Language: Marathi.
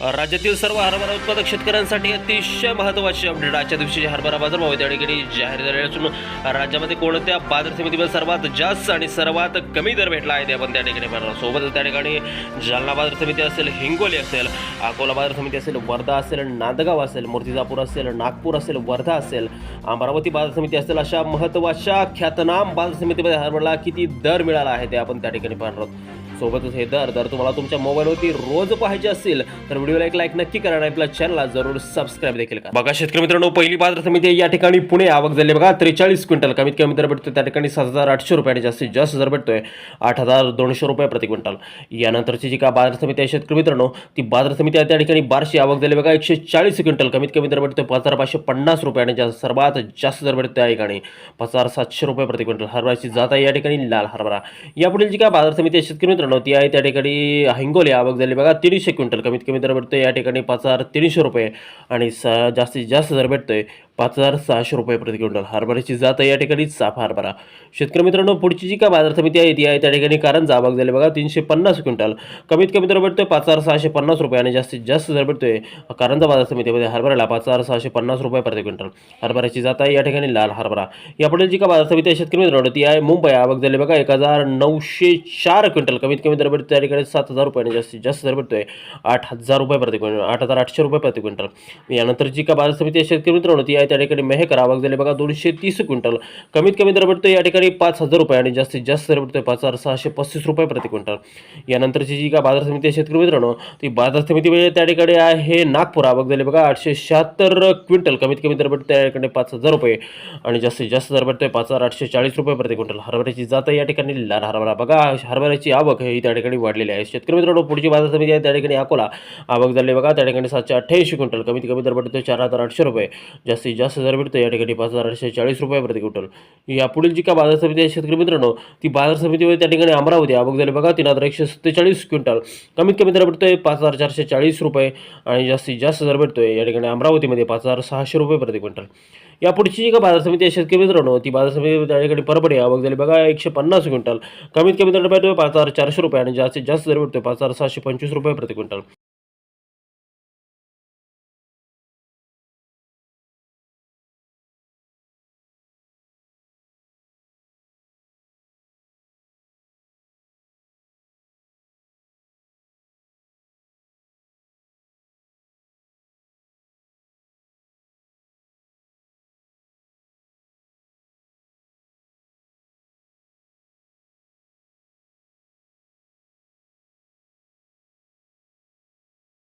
राज्यातील सर्व हरभरा उत्पादक शेतकऱ्यांसाठी अतिशय महत्त्वाची अपडेट आजच्या दिवशी हरभरा बाजार भाव त्या ठिकाणी जाहीर झाले असून राज्यामध्ये कोणत्या बाजार समितीमध्ये सर्वात जास्त आणि सर्वात कमी दर भेटला आहे ते आपण त्या ठिकाणी पाहणार सोबतच त्या ठिकाणी जालना बाजार समिती असेल हिंगोली असेल अकोला बाजार समिती असेल वर्धा असेल नांदगाव असेल मूर्तिजापूर असेल नागपूर असेल वर्धा असेल अमरावती बाजार समिती असेल अशा महत्त्वाच्या ख्यातनाम बाजार समितीमध्ये हरभराला किती दर मिळाला आहे ते आपण त्या ठिकाणी पाहणार आहोत. सोबतच हे दर जर तुम्हाला तुमच्या मोबाईलवरती रोज पाहायचे असतील तर व्हिडिओला एक लाईक नक्की करा आणि आपल्या चॅनलला जरूर सबस्क्राईब देखील करा. बघा शेतकरी मित्रांनो पहिली बाजार समिती या ठिकाणी पुणे आवक झाली. बघा त्रेचाळीस क्विंटल कमीत कमी दर भेटतो त्या ठिकाणी सात हजार आठशे रुपये आणि जास्तीत जास्त दर भेटतोय. आठ हजार दोनशे रुपये प्रति क्विंटल. यानंतरची जी का बाजार समिती आहे शेतकरी मित्रांनो ती बाजार समिती आहे. त्या ठिकाणी बारशे आवक झाली. बघा एकशे चाळीस क्विंटल कमीत कमी दर भेटतोय. पाच हजार पाचशे पन्नास रुपये आणि जास्त सर्वात जास्त दर भेटतो त्या ठिकाणी. पाच हजार सातशे रुपये प्रति क्विंटल. हरभराची जात आहे या ठिकाणी लाल हरभरा. यापुढील जी काय बाजार समिती आहे शेतकरी मित्रांनो ती आहे त्या ठिकाणी हिंगोली आवक झाली. बघा तीनशे क्विंटल कमीत कमी दर भेटतोय. या ठिकाणी पाच हजार तीनशे रुपये आणि स जास्तीत जास्त दर भेटतोय. पाच हजार सहाशे रुपये प्रति क्विंटल. हरभऱ्याची जात आहे या ठिकाणी साफ हरभरा. शेतकरी मित्रांनो पुढची जी काय बाजार समिती आहे ती आहे त्या ठिकाणी कारंजा आवक झाली. बघा तीनशे पन्नास क्विंटल. कमीत कमी दर भेटतोय पाच हजार सहाशे पन्नास रुपये आणि जास्तीत जास्त दर भेटतोय कारंजा बाजार समितीमध्ये हरभऱ्याला पाच हजार सहाशे पन्नास रुपये प्रति क्विंटल. हरभऱ्याची जात आहे या ठिकाणी लाल हरभरा. यापुढे जी काय बाजार समिती आहे शेतकरी मित्रांनो ती आहे मुंबई. आवक झाली बघा एक हजार नऊशे चार क्विंटल. कमीत कमी दर भेटतो त्या ठिकाणी सात हजार रुपये आणि जास्तीत जास्त दर भेटतोय आठ हजार रुपये प्रति क्विंटल आठ हजार आठशे रुपये प्रति क्विंटल. यानंतर जी का बाजार समिती आहे शेतकरी मित्रांनो ती आहे त्या ठिकाणी मेहकर आवक झाली. बघा दोनशे तीस क्विंटल. कमीत कमी दर भेटतो या ठिकाणी पाच हजार रुपये आणि जास्तीत जास्त दर भेटतोय पाच हजार सहाशे पस्तीस रुपये प्रति क्विंटल. यानंतरची जी का बाजार समिती आहे शेतकरी मित्रांनो ती बाजार समिती म्हणजे त्या ठिकाणी आहे नागपूर आवक झाली. बघा आठशे शहात्तर क्विंटल. कमीत कमी दर भेटतो त्या ठिकाणी पाच हजार रुपये आणि जास्तीत जास्त दर भेटतोय पाच हजार आठशे चाळीस रुपये प्रति क्विंटल. हरभऱ्याची जात या ठिकाणी लाल हरभरा. बघा हरभऱ्याची आवक ही त्या ठिकाणी वाढलेली आहे. शेतकरी मित्रांनो पुढची बाजार समिती आहे त्या ठिकाणी अकोला आवक झाली. बघा त्या ठिकाणी सातशे अठ्ठ्याऐंशी क्विंटल. कमीत कमी दर भेटतो चार हजार आठशे रुपये. जास्तीत जास्त दर भेटतो या ठिकाणी पाच हजार आठशे चाळीस रुपये प्रति क्विंटल. या पुढील जी का बाजार समिती आहे शेतकरी मित्रांनो ती बाजार समितीमध्ये त्या ठिकाणी अमरावती आवक झाली बघा तीन हजार एकशे सत्तेचाळीस क्विंटल. कमीत कमी दर भेटतोय पाच हजार चारशे चाळीस रुपये आणि जास्तीत जास्त दर भेटतोय या ठिकाणी अमरावतीमध्ये पाच हजार सहाशे रुपये प्रति क्विंटल. या पुढची जी का बाजार समिती आहे शेतकरी मित्रांनो ती बाजार समिती त्या ठिकाणी परभणी आवक झाली बघा एकशे पन्नास क्विंटल. कमीत कमी दर भेटतोय पाच हजार चारशे रुपये आणि जास्तीत जास्त दर भेटतोय पाच हजार सहाशे पंचवीस रुपये प्रति क्विंटल.